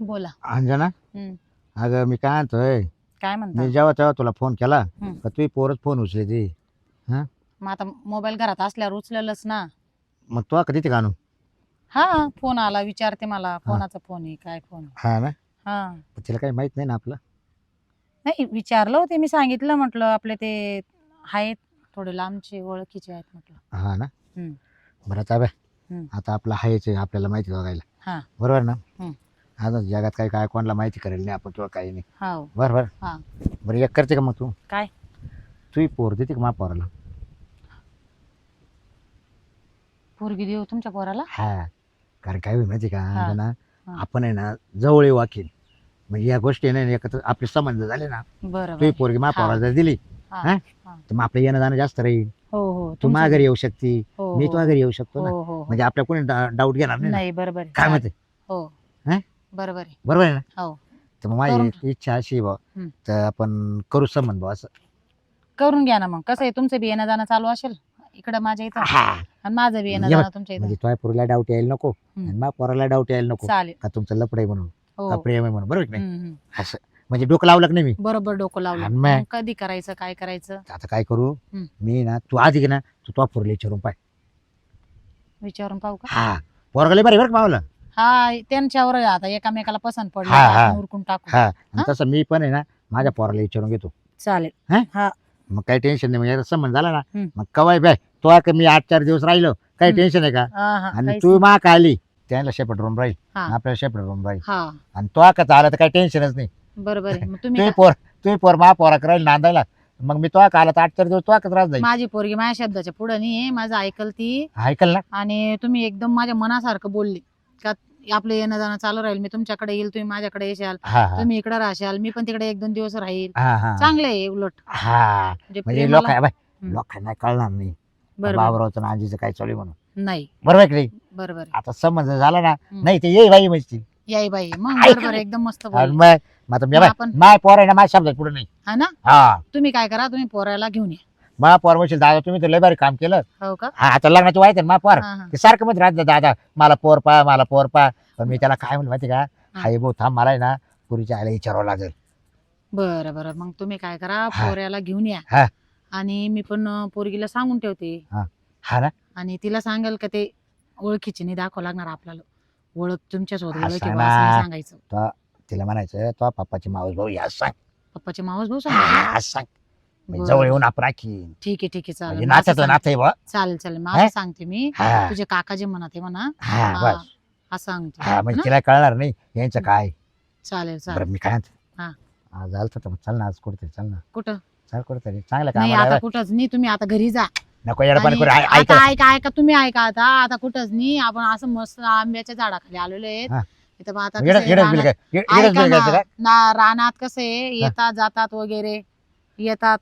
बोला. अंजना? हम्म. अगं मी काय म्हणतोय? काय मी म्हणता जेव्हा तेव्हा तुला फोन केला हम्म. का तुम्ही पोरच फोन उचले ती मग आता मोबाईल घरात असल्यावर उचललंच ना. मग तो कधी ते आणू हा फोन आला विचारते मला. कोणाचा फोन आहे काय फोन आहे. हा ना? हा. पण तिला काही माहीत नाही ना आपलं? नाही विचारलं होते मी सांगितलं म्हटलं आपले ते आहेत थोडे लांबचे ओळखीचे आहेत म्हटलं. हा ना? हम्म. बरं आता बे हम्म. आता आपलं हायच आहे आपल्याला माहिती बघायला. हा. बरोबर ना? हम्म. आता जगात काय काय कोणाला माहिती करेल नाही आपण तुला काही नाही हो बरं हा. बरं बरं एक करते का मग तू काय? तू पोर देते का मा पोराला पोरगी देऊ तुमच्या पोराला हा कारण काय होईल माहिती का हा. ना हा. आपण आहे ना जवळ येऊ वाकील म्हणजे या गोष्टी आहे ना एकत्र आपले संबंध झाले ना बरं तुझी बरं. पोरगी मा हा. पोराला जर दिली हा, हा? हा. तर मग आपलं येणं जाणं जास्त राहील हो हो तू तुमचं- माझ्या घरी येऊ शकते हो, मी हो. तुझ्या घरी येऊ शकतो ना हो हो हो. म्हणजे आपल्या कोणी डाऊट घेणार नाही ना. नाही बरोबर. काय म्हणते हो हा? बरोबर आहे. बरोबर आहे ना? हो. तर मग करून- माझी इच्छा अशी हम्म. तर आपण करू संबंध बा असं. करून घ्या ना मग. कसं आहे तुमचं बी येणं जाणं चालू असेल इकडं माझ्या इथं. हा. आणि माझं बी येणं ये जाणं तुमच्या इथं. म्हणजे तुझ्या पोरीला डाऊट यायला नको हम्म. आणि मा पोराला डाऊट यायला नको. चालेल. का तुमचं लपड आहे म्हणून. हो. का प्रेम आहे म्हणून. बरोबर की नाही? हम्म, हम्म. असं. म्हणजे डोकं लावलं की नाही मी? बरोबर डोकं लावलं. आणि मग? मग कधी करायचं काय करायचं? आता काय करू? हम्म. मी ना तू आधी की ना तू तो पोरला विचारून पाय. विचारून पाहू का? हा. पोरगाला बरे बरं का मावलं? हा त्यांच्यावर आहे आता एकामेकाला पसंत पडलं हा, हा. आपण उरकून टाकू. हा. आणि हा? तसं मी पण आहे ना माझ्या पोराला विचारून घेतो. चालेल. मग काही टेन्शन नाही म्हणजे संबंध झाला ना हम्म. मग कवाय बाय तो आहे का मी आठ चार दिवस राहिलो काही हम्म. टेन्शन आहे का? हा, हा, आणि काहीच तू मा का आली त्याला शेपट रूम राहील. हा. आपल्याला शेपट रूम राहील. हा. आणि तो का आला तर काही टेन्शनच नाही. बरोबर आहे. मग तुम्ही पोर तुम्ही पोर मा पोरा राहील नांदायला. मग मी तो आला तर आठ चार दिवस तो त्रास जाईल. माझी पोरगी माझ्या शब्दाच्या पुढे नाही माझं ऐकल ती. ऐकल ना? आणि तुम्ही एकदम माझ्या मनासारखं बोलले. आपलं येणं जाणं चालू राहील. मी तुमच्याकडे येईल तुम्ही माझ्याकडे येशाल हा हा. तुम्ही इकडे राहशाल मी पण तिकडे एक दोन दिवस राहील. हा हा. चांगलं आहे उलट. हा. म्हणजे म्हणजे लोक प्रेमाला- बाय हम्म. लोकांना कळणार नाही. बरोबर. बाबरावचं आणि आजीचं काय चालू आहे म्हणून. नाही. बरोबर आहे की नाही? बरोबर आहे. आता समज झाला ना हम्म. नाही ते येई बाई म्हणजे याई बाई. मग ऐक बरोबर आहे, एकदम मस्त आणि बोल मग मग आता मी मग बाय आपण- माय पोर आहे ना माझ्या शब्दात पुढे नाही. हा ना? हा. तुम्ही काय करा तुम्ही पोराला घेऊन या. मा पोर म्हणशील दादा तुम्ही तर लय भारी काम केलं. हो का? हा आता लग्नाची वाईट आहे ना मा पोर. हा, हा. ते सारखं मध्ये राहत दादा मला पोर पा मला पोर पा पण मी त्याला काय म्हणलं माहिती का? हाय भाऊ थांब मला आहे ना पुरीच्या आईला विचारावं लागेल. बरं बरं. मग तुम्ही काय करा हा. पोऱ्याला घेऊन या. आणि मी पण अं, पोरगीला सांगून ठेवते. हा. ना? आणि तिला सांगेल का ते ओळखीचे नाही दाखवा लागणार आपल्याला. ओळख तुमच्यासोबत सांगा. असं नाही सांगायचं. तिला म्हणायचं तो पप्पाची मावस भाऊ या सांग. पप्पाचे मावस भाऊ हा सांग. म्हणजे बरं. जवळ येऊन आपण राखी. ठीक आहे ठीक आहे. चालेल. म्हणजे मग असं नात्यातलं सांग- नातं आहे बुवा. चालेल चालेल. मग हा? असं सांगते मी. हा. तुझे काका जे म्हणत आहे म्हणा हा हा, बस. असं सांगते. हा म्हणजे हं? तिला कळणार नाही यांचं काय. चालेल चालेल. बरं मी काय? हा. झालं तर मग चल ना आज कुठतरी चल ना. कुठं? चल कुठतरी. चांगलं नाही काम आता कुठंच नाही तुम्ही आता घरी जा. नको येडपाणी आणि करू ऐ- ऐक आता ऐका. ऐका तुम्ही ऐका आता. आता कुठंच नाही. आपण असं मस्त आंब्याच्या झाडाखाली आलेलो आहेत. हा. इथं मग आता येडच कसं आहे, रानात- बिल काय येडच ऐका बिल ना, काय ना रानात कसं आहे येतात जातात वगैरे. येतात.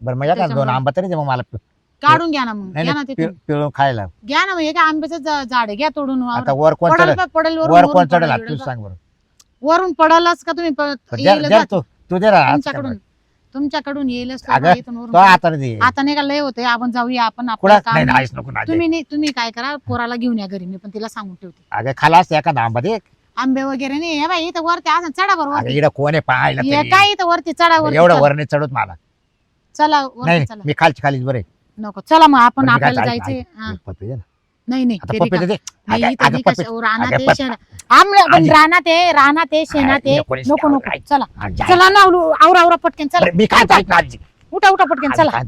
बरं मग एका दोन त्याच्यामुळे- आंबा तरी दे मग मला. काढून घ्या ना मग. नाही घ्या ना नाही, तिथून. पिळ- पिळून खायला. घ्या ना मग एका आंब्याचं झा- झाड आहे, घ्या तोडून वावरात. आता वर कोण पडल चढेल पडल वरून- वर वरून कोण पडल चढेल एवढं तू बा. सांग बरं. वरून पडलच का तुम्ही? प- पण द्या- येईलच द्या बा. तू तू दे ना आज तुमच्याकडून. तुमच्याकडून येईलच तो अगं, बा, इथून वरून तो पडल. आता दे. आता नाही का लय होते आपण जाऊया आपण आपलं काम नाही नाही. नाहीच नको ना दे. तुम्ही नाही तुम्ही काय करा पोराला घेऊन या घरी. मी पण तिला सांगून ठेवते. अगं खाला असते एखादा आंबा दे. आंबे वगैरे नाही हे बाई इथं वरती असं चढा बरोबर अगं इकडं कोण आहे पाहायला हे तरी? काय इथं वरती चढा वरती एवढं चला. वर नाही चढत मला. चला वरती चला. मी खालची खालीच बरे नको चला मग आपण आपल्याला जायचंय. हा. ना. नाही नाही आता ते पप्पी रिकाम- दे नाही, अगं- इथं अगं जी पप्पी- कशा- रानात अगं आहे, पप्पी- शेणात आम्ल- पण आजी- रानात आहे रानात आहे शेणात आहे. नको नको. चला. चला ना आवरू- आवरा आवरा पटकन. चला. मी काय ना आजी. उठा उठा पटकन. चला?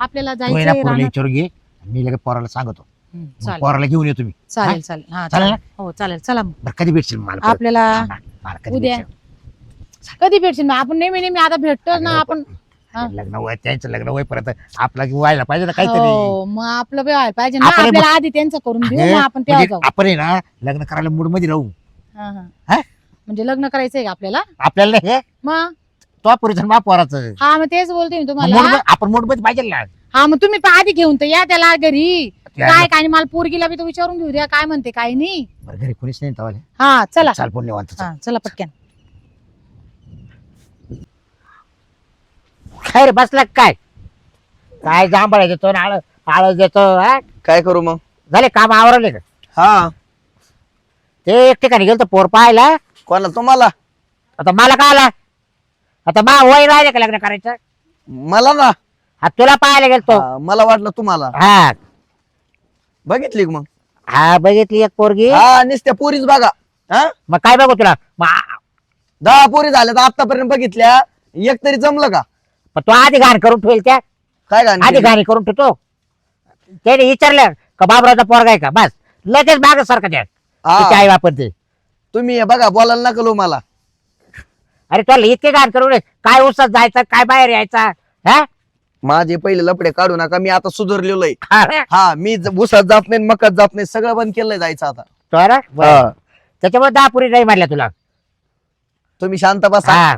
आपल्याला जायचंय रानात. घे मी लगेच पोराला सांगतो. चालेल. पोराला घेऊन ये तुम्ही चालेल चालेल. हा चालेल चालेल. हो चालेल. चला मग. बरं कधी भेटशील मला परत? आपल्याला ना, मला कधी उद्या. भेटशील? कधी भेटशील आपण नेहमी नेहमी आता भेटतो ना आपण. हा. लग्न वय त्यांचं लग्न वय परत आपला की व्हायला पाहिजे ना काहीतरी. हो मग आपलं बी व्हायला पाहिजे ना. आपण- आपल्याला आधी त्यांचं करून मग आपण तेव्हा म्हणजे जाऊ. आपण आहे ना लग्न करायला मूडमध्ये राहू. हा, हा. हा? म्हणजे लग्न करायचंय का आपल्याला? आपल्याला हे? मग? तो पुरुष मा पोराचं. हा मग तेच बोलते मी मग तुम्हाला. मूड आपण मूडमध्ये पाहिजे ना. हा मग तुम्ही पण आधी घेऊन तर या त्याला घरी. काय काय नाही. मला पोरगीला बी तो विचारून घेऊ द्या. काय म्हणते काय नाही. बरं, घरी कोणीच नाही तवाले. हा चला. चाल वाटत हा चला. पटकन. काय रे बसला का काय? काय जांभळा देतो ना आळ आळस देतो हा? काय करू मग? झाले काम आवरले का? हा. ते एक ठिकाणी गेलो पोर पाहायला. कोणाला? तुम्हाला? आता मला काय आला? आता मा वय राहिले का लग्न करायचं? मला ना? हा तुला पाहायला गेलतो. हा, मला वाटलं तुम्हाला. हा. बघितली का मग? हा बघितली एक पोरगी. हा नुसत्या पोरीच बघा. हा? मग काय बघू तुला? मग आ- दहा पोरी झाल्या तर आतापर्यंत बघितल्या. एक तरी जमलं का? मग तो आधी घाण करून ठेवेल त्या. काय आधी? घाणी करून ठेवतो. त्याने विचारलं का बाबरावचा पोरगा आहे का? बस. लगेच माग सारखं द्या. हा, आई वापरते तुम्ही हे बघा बोलायला नका लो मला. अरे तुला इतके घाण करून. काय उसात जायचं काय बाहेर यायचा हा? माझे पहिले लपडे काढू नका मी आता सुधारलेलो आहे अरे, हा मी ज- जात नाही मकात जात नाही सगळं बंद केलंय जायचं आता. त्याच्यामुळे दहा पुरी नाही मारल्या तुला. तुम्ही शांत बसा. हा.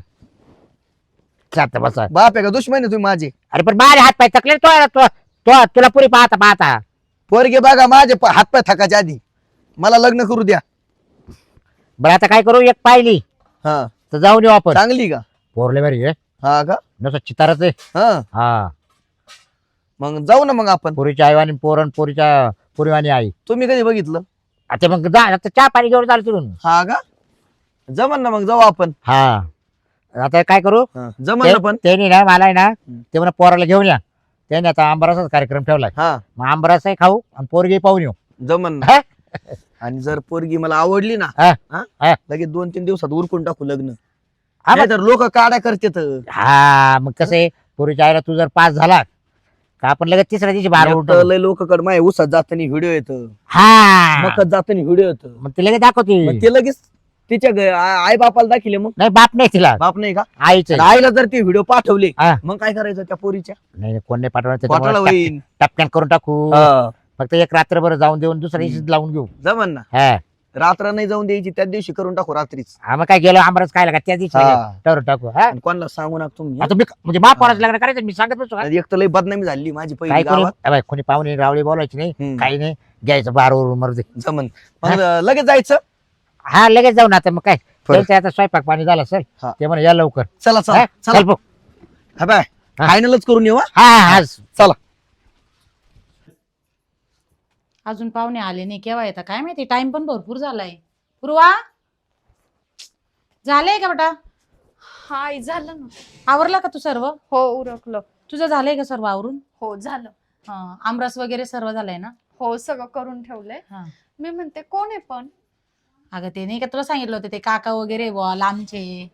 शांत बस. बाप आहे का दुश्मन आहे तुम्ही माझे? अरे पण माझे हात पाय थकले तो तो तो- तुला पुरी पाहता पाहता. पोरगे बघा माझे प- हातपाय थकाच्या आधी. मला लग्न करू द्या. बरं आता काय करू? एक पाहिली हा. तर जाऊन येऊ आपण. चांगली का? पोरले बरी आहे हा का? नसं चितारच आहे. हा. हा. मग जाऊ ना मग आपण. पुरीच्या आईवानी पोरण पुरीच्या पुरीवानी आई. तुम्ही कधी बघितलं? आता मग जा आता चहा पाणी घेऊन चालू तिथून हा का? जमन ना मग जाऊ आपण. हा. आता काय करू? हा, जमन ना पण. त्यांनी ना मला आहे ना ते म्हणा पोराला घेऊन या. त्याने आता आंबराचाच कार्यक्रम ठेवलाय. हा. मग आंबराचाही खाऊ आणि पोरगी पाहून येऊ. जमन ना. हा? आणि जर पोरगी मला आवडली ना हा, हा? हा. लगेच दोन तीन दिवसात उरकून टाकू लग्न. हा, तर लोक काड्या करतात. हा मग कसं आहे? पोरीच्या आईला तू जर पास झाला का आपण लगेच तिसऱ्या दिवशी बाहेर उठतो? लय लोक कड माय उसात जाताना व्हिडिओ येत. हा. मकत जाताना व्हिडिओ येत. मग ते लगेच दाखवते. ते लगेच तिच्या घ- आ- आई बापाला दाखिले मग. नाही बाप नाही तिला. बाप नाही का? आईच. आईला जर ते व्हिडिओ पाठवले हा. मग काय करायचं त्या पोरीच्या? नाही कोण नाही पाठवणार त्याच्यामुळे होईन. टपक्यान करून टाकू. हा. फक्त एक रात्रभर जाऊन देऊन दुसऱ्या दिवशी लावून घेऊ. जमन ना. हा. रात्र नाही जाऊन द्यायची त्याच दिवशी करून टाकू रात्रीच हा, मग काय गेलो आंबरच काय लागा त्या दिवशी हा. टाकू हा आणि कोणाला सांगू नका तुम्ही आता मी म्हणजे मा पोराचं लग्न करायचं मी सांगत का? आणि एक तर लय बदनामी झाली माझी काय पहिली गावात अबे, कोणी पाहुणे रावळी बोलायची नाही हम्म. काही नाही घ्यायचं बारवर मरते जमन मग लगेच जायचं हा लगेच जाऊन आता मग काय बरं. त्यांचं आता स्वयंपाक पाणी झालं सर हा. ते म्हणे या लवकर चला हा? चला चल चला भाऊ. हा बाय हा. फायनलच करून येऊ हा? हा हा चला अजून पाहुणे आले नाही. केव्हा येतात काय माहिती? टाइम पण भरपूर झालाय. पूर्वा? झालंय का बेटा? हा आई, झालं ना. आवरला का तू सर्व? हो उरकलं. तुझं झालंय का सर्व आवरून? हो झालं. हा, आमरस वगैरे सर्व झालंय ना? हो सगळं करून ठेवलंय. हा. मी म्हणते कोण आहे पण? अगं ते नाही का तुला सांगितलं होतं ते काका वगैरे बुवा लांबचे.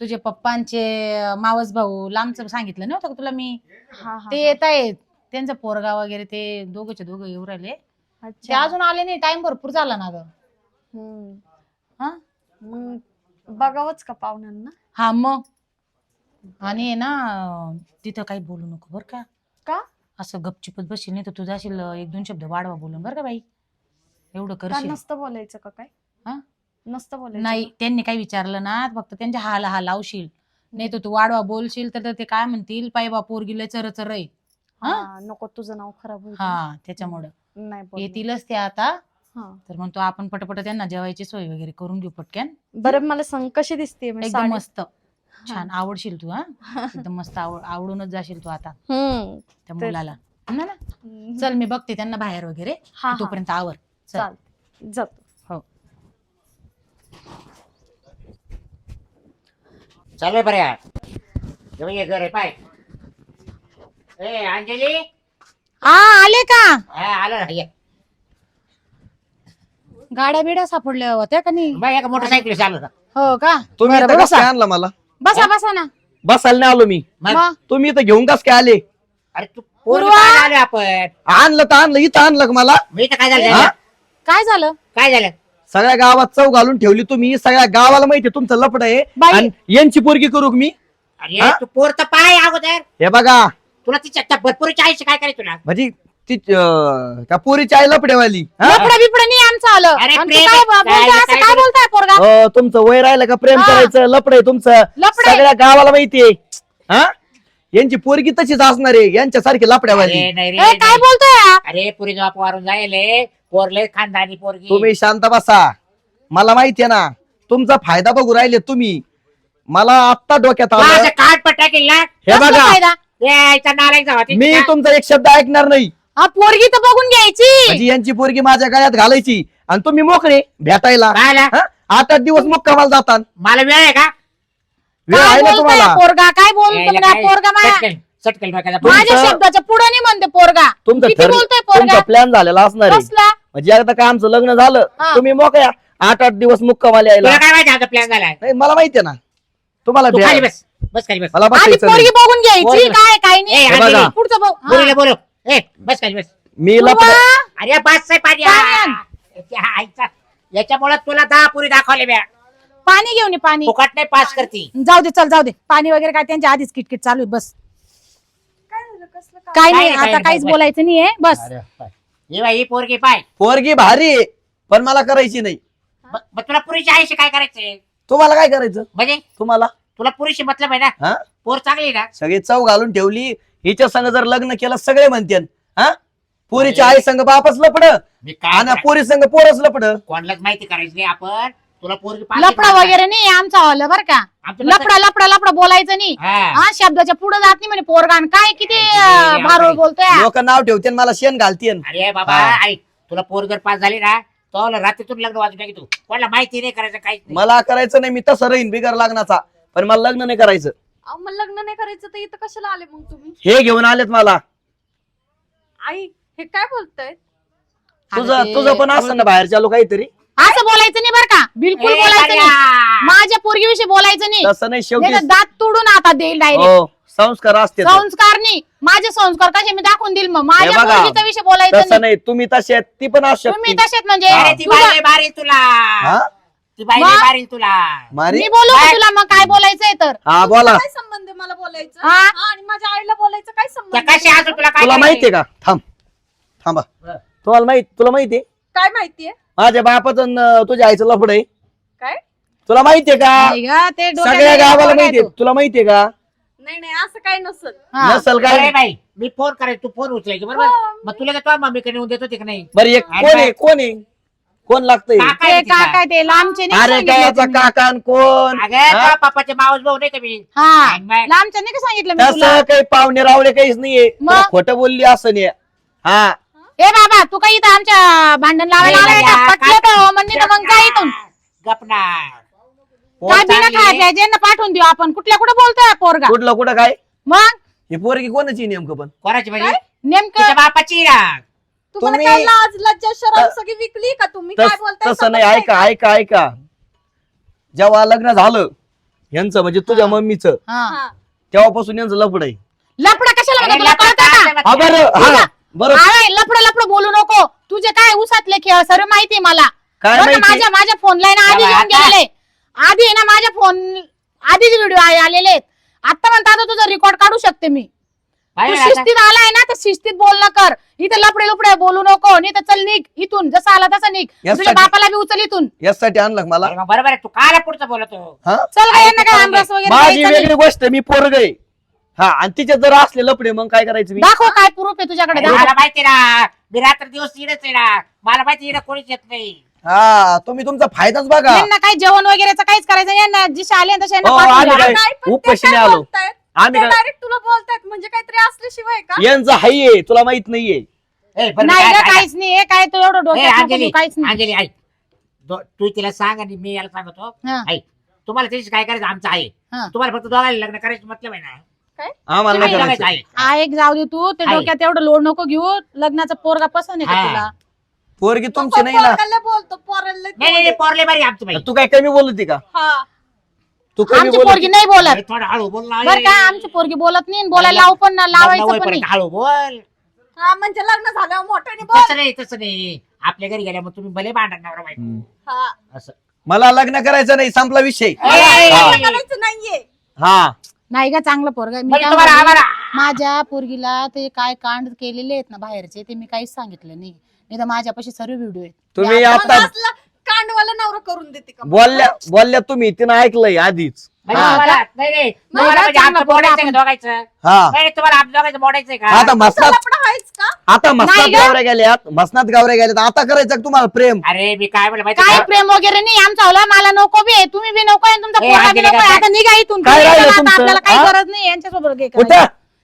तुझे पप्पांचे अं, मावस भाऊ लांबचं सांगितलं नव्हतं का तुला मी? हा हा ते येत आहेत त्यांचा पोरगा वगैरे ते दोघंचे दोघं येऊ राहिले. ते अच्छा अजून आले नाही टाइम भरपूर झाला ना ग. हम्म. हा? मग बघावंच का पाहुण्यांना? हा मग. आणि आहे ना अं, तिथं काही बोलू नको बर का. का? असं गपचिपच बसशील नाही तर तुझा असेल एक दोन शब्द वाढवा बोलून बरं का बाई. एवढं का करशील. नसतं बोलायचं का काय? हा? नसतं बोलायचं नाही त्यांनी काही विचारलं ना फक्त त्यांच्या हाला हा लावशील. नाही तर तू वाढवा बोलशील तर ते काय म्हणतील? पाय बा पोरगीला चर चर आहे. का? हा? हा, नको तुझं नाव खराब होईल. हा त्याच्यामुळं. नाही. येतीलच ते आता. हा. तर म्हणतो आपण पटपट त्यांना जेवायची सोय वगैरे करून घेऊ पटक्यान बरं मला सांग कशी दिसते एकदम मस्त. छान आवडशील तू हा. एकदम मस्त आवड आवडूनच जाशील तू आता. हम्म. त्या तेच. मुलाला. ना ना. चल मी बघते त्यांना बाहेर वगैरे. हा तू तोपर्यंत आवर. चल. चाल जातो. चालू बरं या जेव्हा ये घर आहे पाय. ए अंजली? आ आले का? हा आलं ना ये. गाड्या बिड्या सापडल्या होत्या का नाही? एका मोटरसायकल चालू हो का? तुम्ही बरं, इथं बसा. कसं काय आणलं मला. बसा बसा ना. बसायला नाही आलो मी. मग? मग? तुम्ही इथं घेऊन कस काय आले. अरे तू पूर्वा! आपण. आणलं तर आणलं इथं आणलं का मला? मी तर काय झालं? हा? काय झालं? काय झालं? सगळ्या गावात चौ घालून ठेवली तुम्ही. सगळ्या गावाला माहिती तुमचं लपड आहे. बाई. आणि यांची पोरगी करू का मी? अरे हा? तू पोर तर पाय अगोदर. हे बघा. तुला तिच्या भरपूरच्या आईशी काय करायचं तुला? म्हणजे ती अं, त्या पोरीची आई लपडेवाली हा? लपडं बिपडं नाही आमचं आलं. अरे प्रेम काय आहे, बोलताय काय- असं काय काय बोल- बोलताय पोरगा? अं, तुमचं वय राहिलं का प्रेम हा. करायचं? लपड तुमचं. लफडं आहे. सगळ्या गावाला माहितीये हा? यांची पोरगी तशीच असणार आहे यांच्यासारखी लपड्यावाली अरे नाही रे ए, काय नाही. बोलतोय? हा? अरे पुरी बाप वारून जायले. पोरले खानदानी पोरगी. तुम्ही शांत बसा. मला माहितीये ना तुमचा फायदा बघू राहिले तुम्ही. मला आत्ता डोक्यात आलं. असं काट पट्टा केला हे कसला बघा. फायदा? मी तुमचा एक शब्द ऐकणार नाही. हा पोरगी तर बघून घ्यायची. म्हणजे यांची पोरगी माझ्या गळ्यात घालायची. आणि तुम्ही मोकळे भेटायला. राहिला. हा? आठ आठ दिवस मुक्कामाला जातात. मला वेळ आहे का? वेळ आहे ना बोलतोय तुम्हाला? पोरगा? काय बोलतो यायला ना काय? पोरगा मा- चटकन चटकन डोक्याला. तुमचं- माझ्या शब्दाच्या पुढे नाही म्हणते पोरगा. तुमचं किती ठर- बोलतोय तुमचा पोरगा प्लॅन झालेला असणार आहे. कसला? म्हणजे एकदा काय आमचं लग्न झालं हा. तुम्ही मोकळ्या. आठ आठ दिवस मुक्कामाला यायला. तुला काय माहिती आता प्लॅन झालाय? नाही मला माहितीये ना. तुम्हाला तू खाली भ्या- बस. बस खाली बस. मला आधी बसायचं पोरगी नाही. बघून घ्यायची काय काय ए, नाही हे बघा. पुढचं बघ. हा. बोलू बोलू ए बस खाली बस. मी लपड अरे बस आहे पाणी पाणी. याच्या आईचा याच्यामुळे तुला दहा पुरी दाखवले म्या. पाणी घेऊन ये पाणी. फुकट नाही पास करती. जाऊ दे चल जाऊ दे. पाणी वगैरे काय त्यांच्या आधीच किटकिट चालू आहे. बस. काय झालं? कसलं काय काय नाही काय आता काहीच नाही. बोलायचं नाहीये. बस. अरे पाय. ही बाई ही पोरगी पाय. पोरगी भारी आहे पण मला करायची नाही. मग तुला पुरीच्या आईशी काय करायचंय? तुम्हाला काय करायचं? म्हणजे? तुम्हाला? तुला पुरीशी मतलब आहे ना? हा? पोर चांगली आहे ना? सगळे चव घालून ठेवली. हिच्या संग जर लग्न केलं सगळे म्हणते हा? पोरीच्या अरे. आई संग बापच लपड मी काय आणि पोरी संग पोरच लपड. कोणालाच माहिती करायची नाही आपण. तुला पोरगी पाहिजे लपडा का? वगैरे नाही आमचा हॉल बर का. आमचं लपडा लपडा लपडा बोलायचं नाही. हा. हा शब्दाच्या पुढे जात नाही म्हणे पोरगान काय किती अरे. बोलतोय लोक नाव ठेवते मला शेण घालतीन अरे बाबा हा. ऐक तुला पोर जर पास झाली ना तो रात्रीतून लग्न वाजून टाकी तू? कोणाला माहिती नाही करायचं काहीच नाही. मला करायचं नाही मी तसं राहीन बिगर लग्नाचा. पण मला लग्न नाही करायचं. अहो, मग लग्न नाही करायचं तर इथं कशाला आले मग तुम्ही? हे घेऊन आलेत मला. आई हे काय बोलताय? तुझं अरे, तुझं पण असं ना बाहेर चालू काहीतरी. असं बोलायचं नाही बर का? बिलकुल ए, बोलायचं. नाही. माझ्या पोरगीविषयी बोलायचं नाही. तसं नाही शेवटी नाही तर दात तोडून आता देईल डायरेक्ट हो संस्कार असते. संस्कार नाही. माझे संस्कार कसे मी दाखवून देईल मग. माझ्या बघा, विषय बोलायचं तसं नाही. नाही तुम्ही तसे आहेत, ती पण असू तुम्ही शकते तसेच म्हणजे. अरे ती तुझं- बाई मारील तुला. हा? ती बाई मग? मारील तुला. मारी? मी बोलू का काय? तुला मग काय बोलायचंय तर? हा बोला. काय संबंध आहे मला बोलायचं? हा? हा, आणि माझ्या आईला बोलायचं काय त्या संबंध कशी आहे? असू तुला काय तुला? माहितीये का? थांब. थांबा. बरं. तुम्हाला माहीत तुला माहितीये? काय माहितीये? माझ्या बापाचं तुझ्या आईचं लफड आहे. काय? तुला माहितीये का? नाही ग, ते डोक्यात सगळ्या नाही गावाला माहितीये. तुला माहितीये का? नाही नाही असं काय नसल हा. नसल अरे काय बाई मी फोन करायचं तू फोन उचलायची बरोबर? हो, मग तुला का मम्मीकडे नेऊन देत होती का नाही? बरं एक अरे कोण. आहे? कोण आहे? कोण लागतंय? काका ते आहे तिचा. काय ते लांबचे नाही अरे सांगितलं कायचा तुम्ही. काका आणि कोण? अगं हा? पप्पाचे मावस भाऊ नाही का मी? हा आणि मग- लांबचे नाही का सांगितलं मी तुला? तसं काही पाहुणे रावळे काहीच नाहीये. मग? तुला खोटं बोलली असं नाही. हा. ए बाबा तू काही इथं आमच्या भांडण लावायला आलाय का? पटलं तर म्हणजे तर मग इथून. काय बिना आहे. पाठवून देऊ आपण. कुठल्या कुठे बोलतोय पोरगा? कुठलं कुठं काय? मग? ही पोरगी कोणाची नेमकं पण? कोणाची म्हणजे नेमकं? तिच्या बापाची ना. तुम्हाला तुम्ही- काय लाज लज्जा शरम त- सगळी विकली का तुम्ही? काय तस- बोलताय? तसं नाही समजताय ऐका का? ऐका ऐका. जेव्हा लग्न झालं यांचं म्हणजे तुझ्या हा. मम्मीचं हा. हा. तेव्हापासून यांचं लफड आहे. लफडा कशाला म्हणतो तुला अरे कळतं का? लपा- हा, बरं हा बरं. अरे लफडं लफडं बोलू नको. तुझे काय उसातले खेळ? सर्व माहिती मला. काय माहिती? माझ्या माझ्या फोनला आहे ना आधी घेऊन गेलेले. आधी आहे ना माझ्या फोन आधीच व्हिडिओ आलेले आहेत. आता म्हणता आता तुझा रेकॉर्ड काढू शकते मी. तू? शिस्तीत आलाय ना तर शिस्तीत बोलणं कर. इथं लपडे लपडे बोलू नको. नाही तर चल निघ इथून. जसं आला तसं निघ. यासाठी- तुझ्या बापाला बी उचल इथून. यासाठी आणलं मला? अरे मग बरोबर आहे तू काला पुढचं बोलतो. हा? चल काय यांना काय करून आमरस वगैरे माझी द्यायचा नाही. वेगळी गोष्ट मी पोरग आहे. हा आणि तिच्यात जर असले लपडे मग काय करायचं मी? दाखव काय प्रूफ आहे तुझ्याकडे दाखव. मला माहिती ना मी रात्र दिवस आहे ना. मला माहिती येणं कोणीच येत नाही. हा तुम्ही तुमचा फायदाच बघा. यांना काही जेवण वगैरेचं काहीच करायचं नाही. यांना जसे आले ना तसे यांना हो, पाठवून आले द्या. काय? आम्ही काय डायरेक्ट तुला बोलतायत म्हणजे काहीतरी असल्याशिवाय का? यांचं आहे तुला माहीत नाहीये. ए, बरं, नाही काय- ग काय- काहीच नाही हे काय तू एवढं ए, डोक्यात नको अंजली घेऊ, काहीच नाही. अंजली ऐक. दो- तू तिला सांग आणि मी याला सांगतो. हा, ऐक तुम्हाला त्याची काय करायचं? आमचं आहे. हा. तुम्हाला फक्त दोघांना लग्न करायचं मतलब आहे ना. आम्हाला नाही तुम्ही करायचं. बघायचं आहे. हा एक जाऊ दे तू ते आहे. डोक्यात एवढं लोड नको घेऊ. लग्नाचा पोरगा पसंत आहे का हा. तुला? पोरगी तुमची नाही ना. पोराला बोलतो पोराला नाही नाही नाही, पोरले बारी आमचं बाई. तू काय कमी बोलत का? हा. तू कमी आमची बोलत. पोरगी नाही बोलत. थोडं हळू बोल ना बर का आमची पोरगी बोलत नाही आणि बोलायला लावू पण ना लावायचं पण नाही. हळू बोल. हा म्हणजे लग्न झाल्यावर मोठ्याने बोल. तसं नाही तसं नाही. आपल्या घरी गेल्या मग तुम्ही भले भांडण नवरा बायको हा. असं. मला लग्न करायचं नाही संपला विषय. ए, हा. लग्न करायचं नाहीये. हा. नाही का चांगलं पोरगा मी म्हणजे काय तुम्हाला म्हणते, आम्हाला माझ्या पोरगीला ते काय कांड केलेले आहेत ना बाहेरचे ते मी काहीच सांगितलं नाही. नाही तर माझ्यापाशी सर्व व्हिडिओ आहेत. तुम्ही आता कांडवाला नवरा करून देते का बोलल्या बोलल्या तुम्ही तिनं ऐकलंय आधीच. म्हणजे हा. तुम्हाला नाही नाही. तुम्हाला म्हणजे आमचं का हा. नाही तुम्हाला का? आता मसनात लपडा आहेच का? आता मसनात नाही ग. गावऱ्या गेल्यात मसनात गावऱ्या गेल्यात. आता करायचं का तुम्हाला प्रेम? अरे मी काय म्हणलं माहिती काय का? प्रेम वगैरे नाही आमचा होला मला नको बी तुम्ही बी नको आणि तुमचा ए, पोरगा बी अंजली नको काय- आता निघा इथून. काय तुम्ही राहिलं आता तुमचं? आपल्याला काही हा? गरज नाही यांच्यासोबत करायची.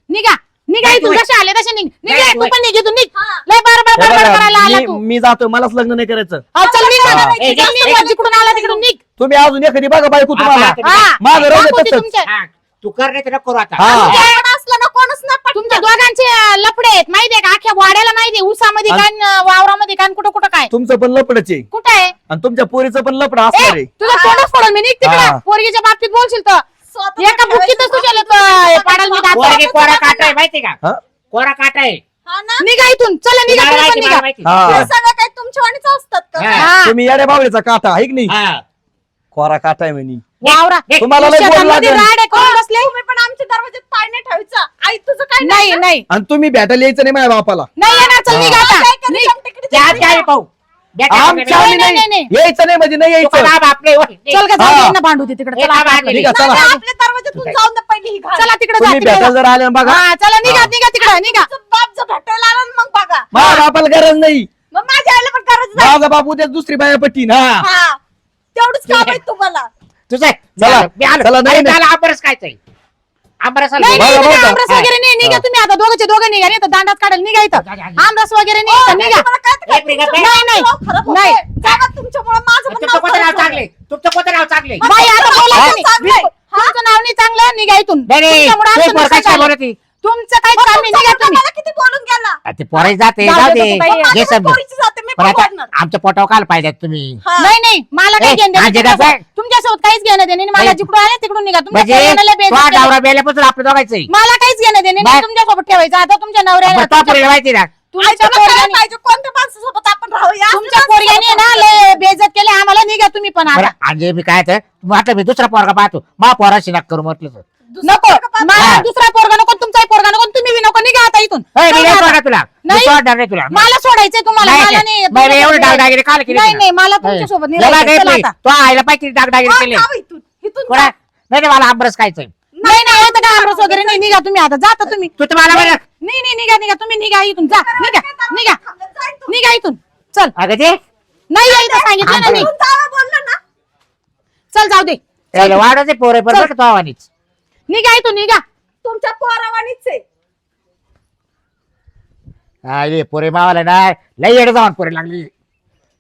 निघा. निघा इथून जसे आले तसे निघ निघ नाही, तू पण निघ इथून निघ. लय बार बार बार बघा, करायला आला मी- तू मी जातो मलाच लग्न नाही करायचं हा, चल निघ हा. आता. ए, चल निघ, ए, जिकडून आला तिकडून निघ तुम्ही अजून एखादी बघा बायको तुम्हाला हा, हा माझं राहू दे तसंच. तुमच्या हा, तू कर नाही तर नको करू आता हा. तुमच्याकडे असलं ना कोणच नाही पटत. तुमच्या दोघांचे अं, लफडे आहेत माहितीये का अख्ख्या वाड्याला माहितीये उसामध्ये आणि- कान अं, वावरामध्ये कान कुठं कुठं काय तुमचं पण लपडच आहे कुठं आहे आणि तुमच्या पोरीचं पण लपड असणार आहे तुझं तोंडच फोडून मी निघ हा. तिकडं पोरगीच्या बाबतीत बोलशील तर एका पाडाल मी दात कोरा काटा आहे माहिती का? हा? कोरा काटा आहे. हा ना? निघा इथून. चला निघा मला तुम्ही माहिती पण मला निघा माहिती हा. हे सगळं काही तुमच्या वाणीच असतात का? हा. हा. तुम्ही येड्या बावळीचा काटा आहे की नाही हा. कोरा काटा आहे म्हणे. वावरा तुम्हाला लय बोल शेतांमध्ये लागेल. राड आहे, करून बसले. तुम्ही पण आमच्या दरवाज्यात पाय नाही ठेवायचं. आई तुझं काय नाही नाही? आणि तुम्ही भेटायला यायचं नाही माझ्या बापाला. नाही येणार चल हा. निघा आता. निघ. त्या? त्या पाहू बेटा, आमच्या नाही, आम्ही नाही, नाही नाही. यायचं नाही म्हणजे नाही काय यायचं आपले होय. चल का जाऊ हा. दे ना भांडू दे तिकडे ए, चला बाबा, आता. निघा, नाही, चला. नाही, आपल्या दरवाज्यातून जाऊन दे पहिली ही घाल. चला तिकडे जा तुम्ही तिकडे भेटायला. जर आले ना बघा हा चला निघा. निघा तिकडे निघा बाप जर भेटायला आला ना मग बघा माझ्या बापाला गरज नाही मग माझ्या आईला पण गरज नाही माझा बाप उद्या दुसरी बाया पटीन हा हा तेवढंच काम आहे तुम्हाला तुझं आहे. चला. मी आलो. चला, नाही, अरे, नाही. त्याला आंबरस खायचंय आंबरस आला. नाही नाही बघा, इथे बघा. आमरस वगैरे नाही निघा तुम्ही आता दोघंचे दोघं निघा नाही तर दांडात काढायला निघा जा, जा. आमरस वगैरे नाही इथं निघा एक मिनिट, तुमचं नाही, नाही. नाही. तुमच्यामुळे माझं पण तुमचं नाव कोणतं नाव खराब चांगले तुमचं कोणतं नाव चांगले मग बाई आता तुमचं बोलायचं नाव नाही. चांगलं आहे. तुमचं नाव नाही चांगलं निघा इथून नाही, नाही. तुमच्यामुळं तू आमचं पोर नुकसान काय झालं. बोलत आहे? तुमचं काही मग काम नाही तुमचा निघा मुलगा तुम्ही मला किती बोलून गेला आ, ते जाते जाऊ जाऊ दे, दे तू बाई. मग माझ्या घे पण समजून पोरीची जाते मी पण पण आता वाढणार. आमच्या पोटावर काल पाहिजेत तुम्ही हा. नाही नाही मला काही ए, घेणं देणं आजी नाही. डबा आहे. तुमच्यासोबत काहीच घेणं देणं नाही. मला नाही. जिकडून आले तिकडून निघा तुमच्या म्हणजे पोराला बेइज्जत तो केलं. नवरा बेल्यापासून आपलं दोघायचंय मला काहीच घेणं देणं बाय. तुमच्यासोबत ठेवायचं आता तुमच्या नवऱ्याने तो पोरीला माहिती ना आई, तुमच्या तुला काय पोरग्याने पाहिजे कोणत्या माणसासोबत आपण राहूया तुमच्या पोरग्याने ना लय बेइज्जत केले आम्हाला निघा तुम्ही पण आता बरं मी काय तर म्हटलं मी दुसरा पोरगा पाहतो मा पोराशी नाक करू म्हटलं तर. नको मला हा. दुसरा पोरगा नको निघा आता इथून. ए, मी चला नाही. सोडणार तुला. मी नाही. सोडणार नाही तुला. मला सोडायचंय तुम्हाला. नाही, मला नाही. नाही बाई, एवढे तुमच्यासोबत डागडागिरी काल केली नाही मला तुमच्यासोबत नाही याला राहायचं. चला नाही, आता. तो आईला पाहिजे डागडागिरी केली. जाऊ इथून. इथून कोणा? जा. नाही नाही, मला आंबरस खायचंय. नाही नाही आता काय आमरस वगैरे नाही. निघा तुम्ही आता. जाता तुम्ही. तू तर मला नाही बरं नाही नाही, निघा निघा. तुम्ही निघा इथून. जा. निघा निघा. जा इथून. निघा इथून. चल. अगं ते नाही यायचं सांगितलं ना मी इथून जावं बोललं ना. चल जाऊ दे. वाढायचे पोरे पण चल. बरं का तो आवानीच. निघा इथून निघा. तुमच्या पोरावानीच आहे. हा ये पोरे मावाला ना लई येडं जाऊन पोरे लागली.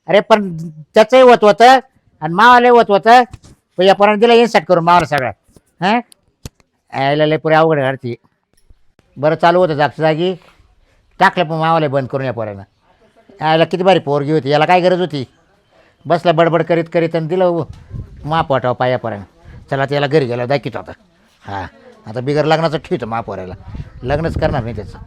अरे पण त्याचंही होत होतं आणि मावाला होत होतं पण या पोराने दिला इन्सर्ट करून मावाला सगळं हा? यायला लय पुरे अवघड घडती बरं चालू होतं जागच्या जागी. टाकलं पण मावाला बंद करून या पोरानं. यायला किती बारी पोरगी होती याला काय गरज होती? बसला बडबड करीत करीत आणि दिलं माप पोटाव पाया पोरानं. चला त्याला घरी गेला दाखवतो आता. हां आता बिगर लग्नाचं ठेवतो मा लग्नच करणार मी त्याचं.